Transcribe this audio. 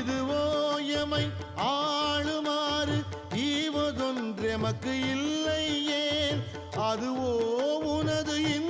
இது ஓயமை ஆளுமாறு ஈவதொன்றெமக்கு இல்லை ஏன் அதுவோ உனது இந்த